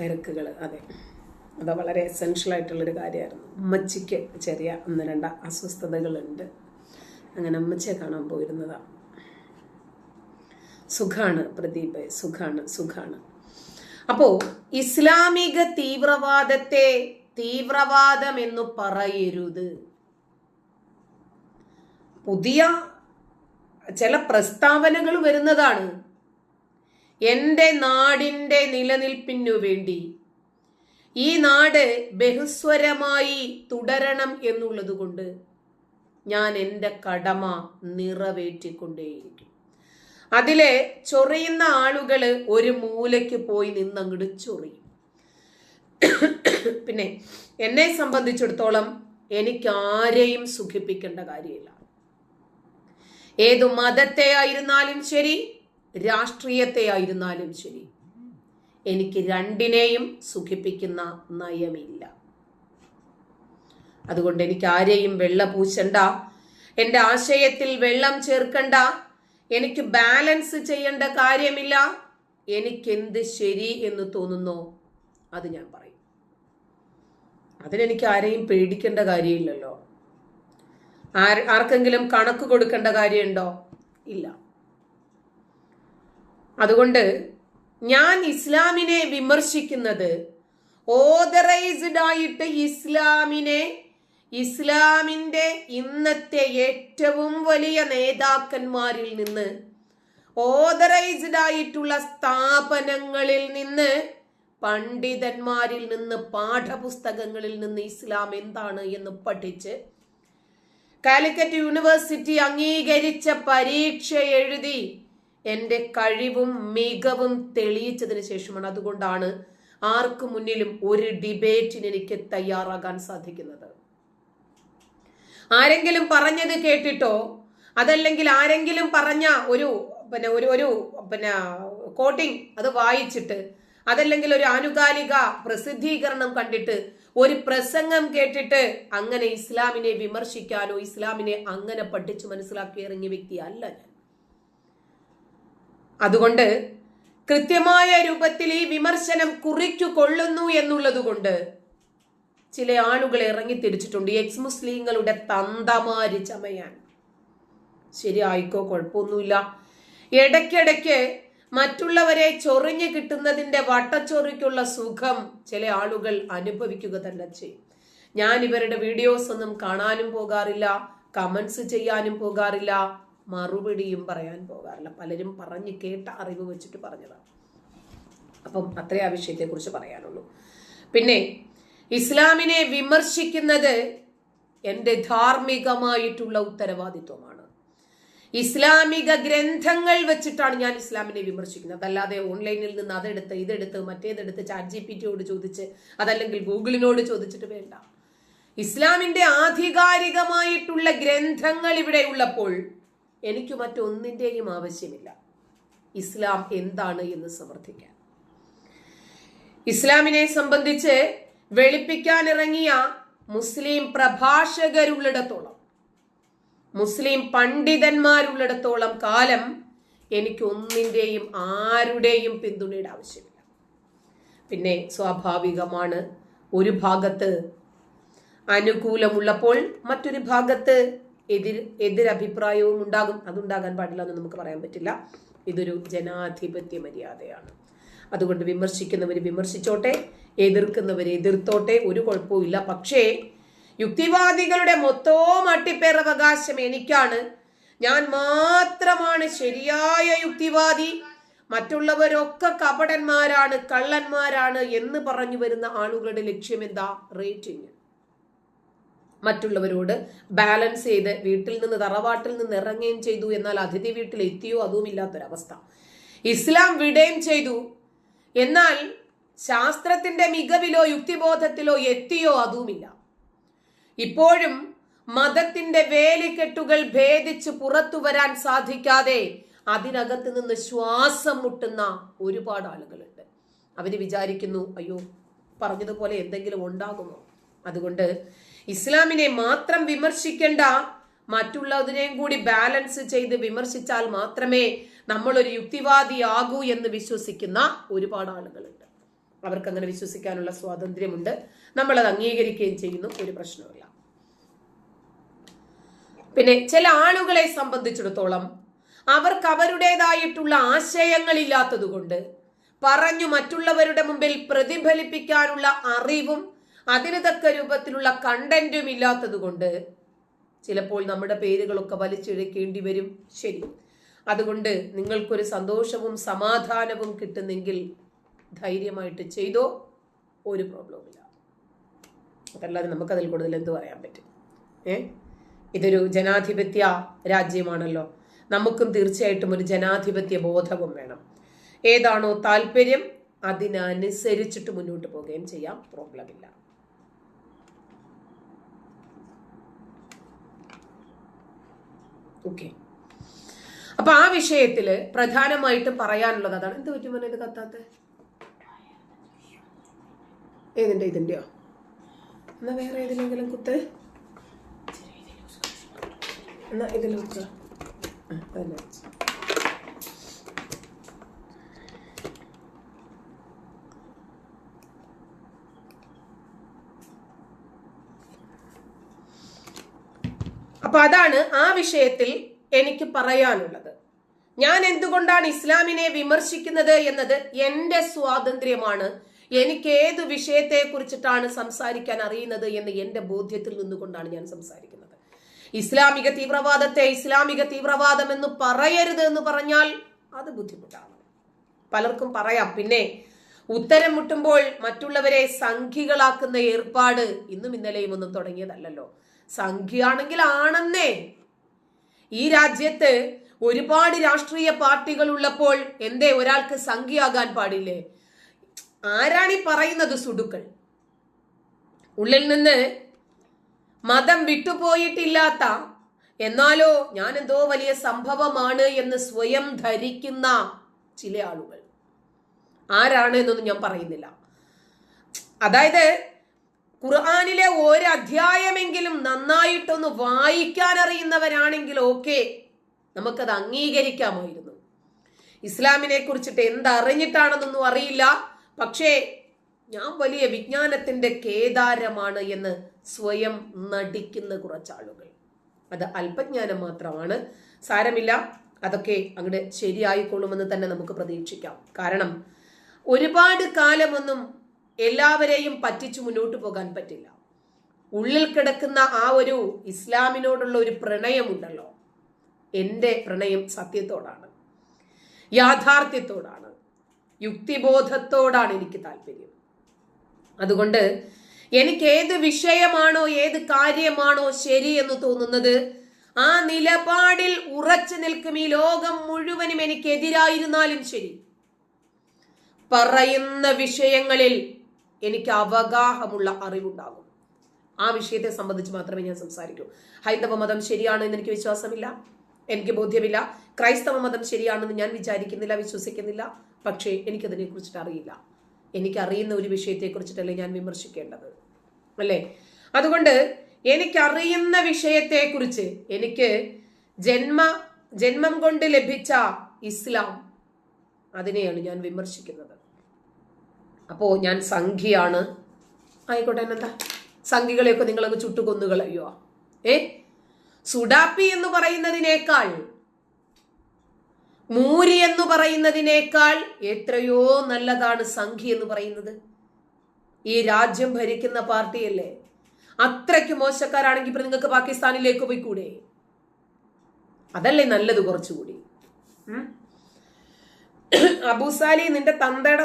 തിരക്കുകൾ അതെ. അത് വളരെ എസെൻഷ്യൽ ആയിട്ടുള്ളൊരു കാര്യമായിരുന്നു. അമ്മച്ചിക്ക് ചെറിയ ഒന്ന് രണ്ട് അസ്വസ്ഥതകളുണ്ട്. അങ്ങനെ അമ്മച്ചിയെ കാണാൻ പോയിരുന്നതാണ് സുഖാണ് പ്രദീപ് സുഖാണ് സുഖാണ്. അപ്പോ ഇസ്ലാമിക തീവ്രവാദത്തെ തീവ്രവാദം എന്ന് പറയരുത്. പുതിയ ചില പ്രസ്താവനകൾ വരുന്നതാണ്. എന്റെ നാടിന്റെ നിലനിൽപ്പിനു വേണ്ടി. ഈ നാട് ബഹുസ്വരമായി തുടരണം എന്നുള്ളത് കൊണ്ട് ഞാൻ എന്റെ കടമ നിറവേറ്റിക്കൊണ്ടേയിരിക്കും. അതിലെ ചൊറിയുന്ന ആളുകൾ ഒരു മൂലയ്ക്ക് പോയി നിന്നങ്ങോട്ട് ചൊറിയും. പിന്നെ എന്നെ സംബന്ധിച്ചിടത്തോളം എനിക്ക് ആരെയും സുഖിപ്പിക്കേണ്ട കാര്യമില്ല. ഏതു മതത്തെ ആയിരുന്നാലും ശരി രാഷ്ട്രീയത്തെ ആയിരുന്നാലും ശരി. എനിക്ക് രണ്ടിനെയും സുഖിപ്പിക്കുന്ന നയമില്ല. അതുകൊണ്ട് എനിക്ക് ആരെയും വെള്ള പൂശണ്ട എന്റെ ആശയത്തിൽ വെള്ളം ചേർക്കണ്ട. എനിക്ക് ബാലൻസ് ചെയ്യേണ്ട കാര്യമില്ല. എനിക്കെന്ത് ശരി എന്ന് തോന്നുന്നോ അത് ഞാൻ പറയും. അതിനെനിക്ക് ആരെയും പേടിക്കേണ്ട കാര്യമില്ലല്ലോ. ആർ ആർക്കെങ്കിലും കണക്ക് കൊടുക്കേണ്ട കാര്യമുണ്ടോ? ഇല്ല. അതുകൊണ്ട് ഞാൻ ഇസ്ലാമിനെ വിമർശിക്കുന്നത് ഓതറൈസ്ഡ് ആയിട്ട് ഇസ്ലാമിനെ ഇസ്ലാമിന്റെ ഇന്നത്തെ ഏറ്റവും വലിയ നേതാക്കന്മാരിൽ നിന്ന് ഓതറൈസ്ഡ് ആയിട്ടുള്ള സ്ഥാപനങ്ങളിൽ നിന്ന് പണ്ഡിതന്മാരിൽ നിന്ന് പാഠപുസ്തകങ്ങളിൽ നിന്ന് ഇസ്ലാം എന്താണ് എന്ന് പഠിച്ച് കാലിക്കറ്റ് യൂണിവേഴ്സിറ്റി അംഗീകരിച്ച പരീക്ഷ എഴുതി എന്റെ കഴിവും മികവും തെളിയിച്ചതിന് ശേഷമാണ് അതുകൊണ്ടാണ് ആർക്കു മുന്നിലും ഒരു ഡിബേറ്റിന് എനിക്ക് തയ്യാറാകാൻ സാധിക്കുന്നത്. ആരെങ്കിലും പറഞ്ഞത് കേട്ടിട്ടോ? അതല്ലെങ്കിൽ ആരെങ്കിലും പറഞ്ഞ ഒരു പിന്നെ ഒരു ഒരു പിന്നെ കോട്ടിംഗ് അത് വായിച്ചിട്ട് അതല്ലെങ്കിൽ ഒരു ആനുകാലിക പ്രസിദ്ധീകരണം കണ്ടിട്ട് ഒരു പ്രസംഗം കേട്ടിട്ട് അങ്ങനെ ഇസ്ലാമിനെ വിമർശിക്കാനോ ഇസ്ലാമിനെ അങ്ങനെ പഠിച്ചു മനസ്സിലാക്കി ഇറങ്ങിയ വ്യക്തിയല്ല ഞാൻ. അതുകൊണ്ട് കൃത്യമായ രൂപത്തിൽ ഈ വിമർശനം കുറിച്ചു കൊള്ളുന്നു എന്നുള്ളതുകൊണ്ട് ചില ആളുകൾ ഇറങ്ങി തിരിച്ചിട്ടുണ്ട്. എക്സ് മുസ്ലിങ്ങളുടെ തന്തമാരി ചമയാൻ. ശരിയായിക്കോ? കുഴപ്പമൊന്നുമില്ല. ഇടയ്ക്കിടയ്ക്ക് മറ്റുള്ളവരെ ചൊറിഞ്ഞു കിട്ടുന്നതിന്റെ വട്ടച്ചൊറിക്കുള്ള സുഖം ചില ആളുകൾ അനുഭവിക്കുക തന്നെ ചെയ്യും. ഞാൻ ഇവരുടെ വീഡിയോസ് ഒന്നും കാണാനും പോകാറില്ല കമൻസ് ചെയ്യാനും പോകാറില്ല മറുപടിയും പറയാൻ പോകാറില്ല. പലരും പറഞ്ഞു കേട്ട അറിവ് വെച്ചിട്ട് പറഞ്ഞതാണ്. അപ്പം അത്രേ ആ വിഷയത്തെക്കുറിച്ച് പറയാനുള്ളൂ. പിന്നെ ഇസ്ലാമിനെ വിമർശിക്കുന്നത് എന്റെ ധാർമ്മികമായിട്ടുള്ള ഉത്തരവാദിത്വമാണ്. ഇസ്ലാമിക ഗ്രന്ഥങ്ങൾ വെച്ചിട്ടാണ് ഞാൻ ഇസ്ലാമിനെ വിമർശിക്കുന്നത്. അല്ലാതെ ഓൺലൈനിൽ നിന്ന് അതെടുത്ത് ഇതെടുത്ത് മറ്റേതെടുത്ത് ചാറ്റ് ജി പി ടിയോട് ചോദിച്ച് അതല്ലെങ്കിൽ ഗൂഗിളിനോട് ചോദിച്ചിട്ട് വേണ്ട. ഇസ്ലാമിന്റെ ആധികാരികമായിട്ടുള്ള ഗ്രന്ഥങ്ങൾ ഇവിടെ ഉള്ളപ്പോൾ എനിക്ക് മറ്റൊന്നിന്റെയും ആവശ്യമില്ല. ഇസ്ലാം എന്താണ് എന്ന് സമർത്ഥിക്കാൻ. ഇസ്ലാമിനെ സംബന്ധിച്ച് വെളുപ്പിക്കാൻ ഇറങ്ങിയ മുസ്ലിം പ്രഭാഷകരുള്ളിടത്തോളം മുസ്ലിം പണ്ഡിതന്മാരുള്ളിടത്തോളം കാലം എനിക്ക് ഒന്നിന്റെയും ആരുടെയും പിന്തുണയുടെ ആവശ്യമില്ല. പിന്നെ സ്വാഭാവികമാണ് ഒരു ഭാഗത്ത് അനുകൂലമുള്ളപ്പോൾ മറ്റൊരു ഭാഗത്ത് എതിർ എതിരഭിപ്രായവും ഉണ്ടാകും. അതുണ്ടാകാൻ പാടില്ല എന്ന് നമുക്ക് പറയാൻ പറ്റില്ല. ഇതൊരു ജനാധിപത്യ മര്യാദയാണ്. അതുകൊണ്ട് വിമർശിക്കുന്നവർ വിമർശിച്ചോട്ടെ എതിർക്കുന്നവർ എതിർത്തോട്ടെ ഒരു കുഴപ്പവും പക്ഷേ യുക്തിവാദികളുടെ മൊത്തവും അട്ടിപ്പേറവകാശം എനിക്കാണ്. ഞാൻ മാത്രമാണ് ശരിയായ യുക്തിവാദി. മറ്റുള്ളവരൊക്കെ കപടന്മാരാണ് കള്ളന്മാരാണ് എന്ന് പറഞ്ഞു വരുന്ന ആളുകളുടെ ലക്ഷ്യം എന്താ? റേറ്റിംഗ്. മറ്റുള്ളവരോട് ബാലൻസ് ചെയ്ത് വീട്ടിൽ നിന്ന് തറവാട്ടിൽ നിന്ന് ഇറങ്ങുകയും ചെയ്തു എന്നാൽ അതിഥി വീട്ടിൽ എത്തിയോ? അതും ഇല്ലാത്തൊരവസ്ഥ. ഇസ്ലാം വിടുകയും ചെയ്തു. എന്നാൽ ശാസ്ത്രത്തിന്റെ മികവിലോ യുക്തിബോധത്തിലോ എത്തിയോ? അതുമില്ല. ഇപ്പോഴും മതത്തിന്റെ വേലിക്കെട്ടുകൾ ഭേദിച്ച് പുറത്തു വരാൻ സാധിക്കാതെ അതിനകത്ത് നിന്ന് ശ്വാസം മുട്ടുന്ന ഒരുപാട് ആളുകളുണ്ട്. അവർ വിചാരിക്കുന്നു അയ്യോ പറഞ്ഞതുപോലെ എന്തെങ്കിലും ഉണ്ടാകുമോ? അതുകൊണ്ട് ഇസ്ലാമിനെ മാത്രം വിമർശിക്കേണ്ട. മറ്റുള്ളതിനെയും കൂടി ബാലൻസ് ചെയ്ത് വിമർശിച്ചാൽ മാത്രമേ നമ്മൾ ഒരു യുക്തിവാദിയാകൂ എന്ന് വിശ്വസിക്കുന്ന ഒരുപാട് ആളുകളുണ്ട്. അവർക്ക് അങ്ങനെ വിശ്വസിക്കാനുള്ള സ്വാതന്ത്ര്യമുണ്ട്. നമ്മൾ അത് അംഗീകരിക്കുകയും ചെയ്യുന്നു. ഒരു പ്രശ്നമില്ല പിന്നെ ചില ആളുകളെ സംബന്ധിച്ചിടത്തോളം അവർക്ക് അവരുടേതായിട്ടുള്ള ആശയങ്ങളില്ലാത്തതുകൊണ്ട് പറഞ്ഞു മറ്റുള്ളവരുടെ മുമ്പിൽ പ്രതിഫലിപ്പിക്കാനുള്ള അറിവും അതിന് തക്ക രൂപത്തിലുള്ള കണ്ടന്റും ഇല്ലാത്തത് കൊണ്ട് ചിലപ്പോൾ നമ്മുടെ പേരുകളൊക്കെ വലിച്ചിഴക്കേണ്ടി വരും. ശരി. അതുകൊണ്ട് നിങ്ങൾക്കൊരു സന്തോഷവും സമാധാനവും കിട്ടുന്നെങ്കിൽ ധൈര്യമായിട്ട് ചെയ്തോ ഒരു പ്രോബ്ലവും ഇല്ല. അതല്ലാതെ നമുക്കതിൽ കൂടുതൽ എന്ത് പറയാൻ പറ്റും? ഏ? ഇതൊരു ജനാധിപത്യ രാജ്യമാണല്ലോ. നമുക്കും തീർച്ചയായിട്ടും ഒരു ജനാധിപത്യ ബോധവും വേണം. ഏതാണോ താല്പര്യം അതിനനുസരിച്ചിട്ട് മുന്നോട്ട് പോവുകയും ചെയ്യാം. പ്രോബ്ലം ഓക്കെ അപ്പൊ ആ വിഷയത്തിൽ പ്രധാനമായിട്ട് പറയാനുള്ളത് അതാണ്. എന്ത് പറ്റും മോനെ ഇത് കത്താത്ത? ഏതിന്റെ? ഇതിന്റെയോ? എന്നാ വേറെ ഏതിലെങ്കിലും കുത്ത്. എന്നാ ഇതിൽ കുത്ത്. അപ്പൊ അതാണ് ആ വിഷയത്തിൽ എനിക്ക് പറയാനുള്ളത്. ഞാൻ എന്തുകൊണ്ടാണ് ഇസ്ലാമിനെ വിമർശിക്കുന്നത് എന്നത് എന്റെ സ്വാതന്ത്ര്യമാണ്. എനിക്ക് ഏത് വിഷയത്തെ കുറിച്ചിട്ടാണ് സംസാരിക്കാൻ അറിയുന്നത് എന്ന് എന്റെ ബോധ്യത്തിൽ നിന്നുകൊണ്ടാണ് ഞാൻ സംസാരിക്കുന്നത്. ഇസ്ലാമിക തീവ്രവാദത്തെ ഇസ്ലാമിക തീവ്രവാദം എന്ന് പറയരുത് എന്ന് പറഞ്ഞാൽ അത് ബുദ്ധിമുട്ടാണ്. പലർക്കും പറയാം പിന്നെ ഉത്തരം മുട്ടുമ്പോൾ മറ്റുള്ളവരെ സംഖികളാക്കുന്ന ഏർപ്പാട് ഇന്നും ഇന്നലെയും ഒന്നും തുടങ്ങിയതല്ലല്ലോ. സംഖ്യയാണെങ്കിൽ ആണെന്നേ ഈ രാജ്യത്ത് ഒരുപാട് രാഷ്ട്രീയ പാർട്ടികൾ ഉള്ളപ്പോൾ എന്തേ ഒരാൾക്ക് സംഖ്യയാകാൻ പാടില്ലേ? ആരാണ് പറയുന്നത് സുടുക്കൾ ഉള്ളിൽ നിന്ന് മതം വിട്ടുപോയിട്ടില്ലാത്ത എന്നാലോ ഞാൻ എന്തോ വലിയ സംഭവമാണ് എന്ന് സ്വയം ധരിക്കുന്ന ചില ആളുകൾ. ആരാണ് എന്നൊന്നും ഞാൻ പറയുന്നില്ല. അതായത് ഖുർആാനിലെ ഒരു അധ്യായമെങ്കിലും നന്നായിട്ടൊന്ന് വായിക്കാൻ അറിയുന്നവരാണെങ്കിൽ ഓക്കെ. നമുക്കത് അംഗീകരിക്കാമായിരുന്നു. ഇസ്ലാമിനെ കുറിച്ചിട്ട് എന്തറിഞ്ഞിട്ടാണെന്നൊന്നും അറിയില്ല. പക്ഷേ ഞാൻ വലിയ വിജ്ഞാനത്തിന്റെ കേദാരമാണ് എന്ന് സ്വയം നടിക്കുന്ന കുറച്ചാളുകൾ. അത് അല്പജ്ഞാനം മാത്രമാണ്. സാരമില്ല. അതൊക്കെ അങ്ങോട്ട് ശരിയായിക്കൊള്ളുമെന്ന് തന്നെ നമുക്ക് പ്രതീക്ഷിക്കാം. കാരണം ഒരുപാട് കാലമൊന്നും എല്ലാവരെയും പറ്റിച്ചു മുന്നോട്ട് പോകാൻ പറ്റില്ല. ഉള്ളിൽ കിടക്കുന്ന ആ ഒരു ഇസ്ലാമിനോടുള്ള ഒരു പ്രണയമുണ്ടല്ലോ. എന്റെ പ്രണയം സത്യത്തോടാണ്. യാഥാർത്ഥ്യത്തോടാണ്. യുക്തിബോധത്തോടാണ് എനിക്ക് താല്പര്യം. അതുകൊണ്ട് എനിക്ക് ഏത് വിഷയമാണോ ഏത് കാര്യമാണോ ശരി എന്ന് തോന്നുന്നത് ആ നിലപാടിൽ ഉറച്ചു നിൽക്കും ഈ ലോകം മുഴുവനും എനിക്ക് എതിരായിരുന്നാലും ശരി. പറയുന്ന വിഷയങ്ങളിൽ എനിക്ക് അവഗാഹമുള്ള അറിവുണ്ടാകും. ആ വിഷയത്തെ സംബന്ധിച്ച് മാത്രമേ ഞാൻ സംസാരിക്കൂ. ഹൈന്ദവ മതം ശരിയാണ് എന്ന് എനിക്ക് വിശ്വാസമില്ല. എനിക്ക് ബോധ്യമില്ല. ക്രൈസ്തവ മതം ശരിയാണെന്ന് ഞാൻ വിചാരിക്കുന്നില്ല വിശ്വസിക്കുന്നില്ല. പക്ഷേ എനിക്കതിനെ കുറിച്ചിട്ട് അറിയില്ല. എനിക്കറിയുന്ന ഒരു വിഷയത്തെ കുറിച്ചിട്ടല്ലേ ഞാൻ വിമർശിക്കേണ്ടത്. അല്ലേ? അതുകൊണ്ട് എനിക്കറിയുന്ന വിഷയത്തെക്കുറിച്ച് എനിക്ക് ജന്മ ജന്മം കൊണ്ട് ലഭിച്ച ഇസ്ലാം അതിനെയാണ് ഞാൻ വിമർശിക്കുന്നത്. അപ്പോൾ ഞാൻ സംഖ്യയാണ്. ആയിക്കോട്ടെ എന്നെന്താ സംഖ്യകളെയൊക്കെ നിങ്ങളങ്ങ് ചുട്ടുകൊന്നുകളയോ ഏ? സുഡാപ്പി എന്ന് പറയുന്നതിനേക്കാൾ മൂരി എന്ന് പറയുന്നതിനേക്കാൾ എത്രയോ നല്ലതാണ് സംഖ്യ എന്ന് പറയുന്നത്. ഈ രാജ്യം ഭരിക്കുന്ന പാർട്ടിയല്ലേ? അത്രയ്ക്ക് മോശക്കാരാണെങ്കിൽ ഇപ്പൊ നിങ്ങൾക്ക് പാകിസ്ഥാനിലേക്ക് പോയിക്കൂടെ? അതല്ലേ നല്ലത് കുറച്ചുകൂടി? അബൂസാലി നിന്റെ തന്തയുടെ